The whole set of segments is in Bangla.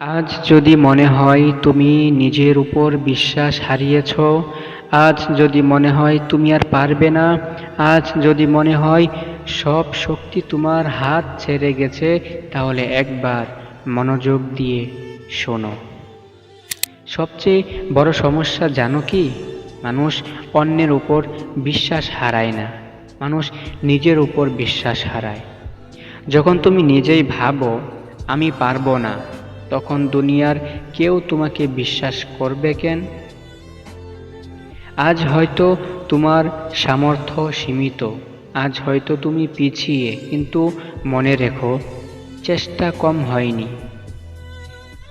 আজ যদি মনে হয় তুমি নিজের উপর বিশ্বাস হারিয়েছ, আজ যদি মনে হয় তুমি আর পারবে না, আজ যদি মনে হয় সব শক্তি তোমার হাত ছেড়ে গেছে, তাহলে একবার মনোযোগ দিয়ে শোনো। সবচেয়ে বড় সমস্যা জানো কি? মানুষ অন্যের উপর বিশ্বাস হারায় না। মানুষ নিজের উপর বিশ্বাস হারায়। যখন তুমি নিজেই ভাবো, আমি পারব না তখন দুনিয়ার কেউ তোমাকে বিশ্বাস করবে কেন? আজ হয়তো তোমার সামর্থ্য সীমিত, আজ হয়তো তুমি পিছিয়ে, কিন্তু মনে রেখো, চেষ্টা কম হয়নি।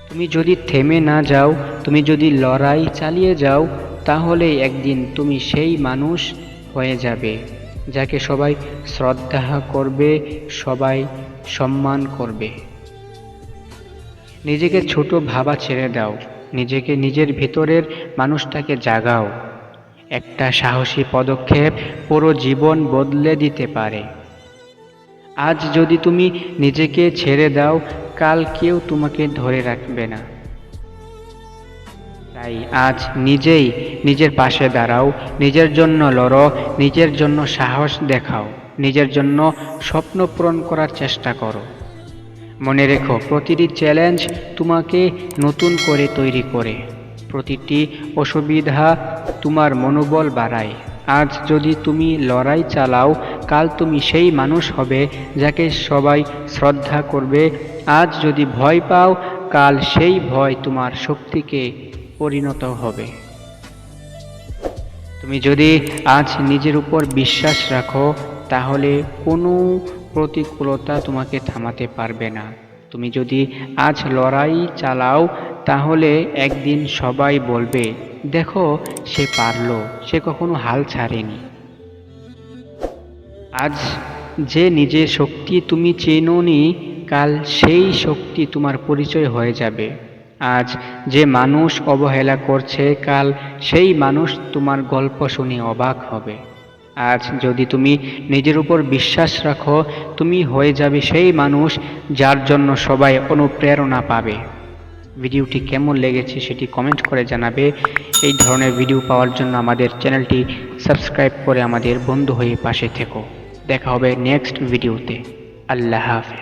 তুমি যদি থেমে না যাও, তুমি যদি লড়াই চালিয়ে যাও, তাহলে একদিন তুমি সেই মানুষ হয়ে যাবে, যাকে সবাই শ্রদ্ধা করবে, সবাই সম্মান করবে। নিজেকে ছোট ভাবা ছেড়ে দাও। নিজেকে নিজের ভেতরের মানুষটাকে জাগাও। একটা সাহসী পদক্ষেপ পুরো জীবন বদলে দিতে পারে। আজ যদি তুমি নিজেকে ছেড়ে দাও, কাল কেউ তোমাকে ধরে রাখবে না। তাই আজ নিজেই নিজের পাশে দাঁড়াও। নিজের জন্য লড়ো, নিজের জন্য সাহস দেখাও। নিজের জন্য স্বপ্ন পূরণ করার চেষ্টা করো। মনে রেখো, প্রতিটি চ্যালেঞ্জ তোমাকে নতুন করে তৈরি করে। প্রতিটি অসুবিধা তোমার মনোবল বাড়ায়। আজ যদি তুমি লড়াই চালাও, কাল তুমি সেই মানুষ হবে যাকে সবাই শ্রদ্ধা করবে। আজ যদি ভয় পাও, কাল সেই ভয় তোমার শক্তিকে পরিণত হবে। তুমি যদি আজ নিজের উপর বিশ্বাস রাখো, তাহলে কোনো প্রতিকূলতা তোমাকে থামাতে পারবে না। তুমি যদি আজ লড়াই চালাও, তাহলে একদিন সবাই বলবে, দেখো, সে পারল, সে কখনো হাল ছাড়েনি। আজ যে নিজের শক্তি তুমি চেনোনি, কাল সেই শক্তি তোমার পরিচয় হয়ে যাবে। আজ যে মানুষ অবহেলা করছে, কাল সেই মানুষ তোমার গল্প শুনে অবাক হবে। আজ যদি তুমি নিজের উপর বিশ্বাস রাখো, তুমি হয়ে যাবে সেই মানুষ যার জন্য সবাই অনুপ্রেরণা পাবে। ভিডিওটি কেমন লেগেছে সেটি কমেন্ট করে জানাবে। এই ধরনের ভিডিও পাওয়ার জন্য আমাদের চ্যানেলটি সাবস্ক্রাইব করে আমাদের বন্ধু হয়ে পাশে থেকো। দেখা হবে নেক্সট ভিডিওতে আল্লাহ হাফেজ।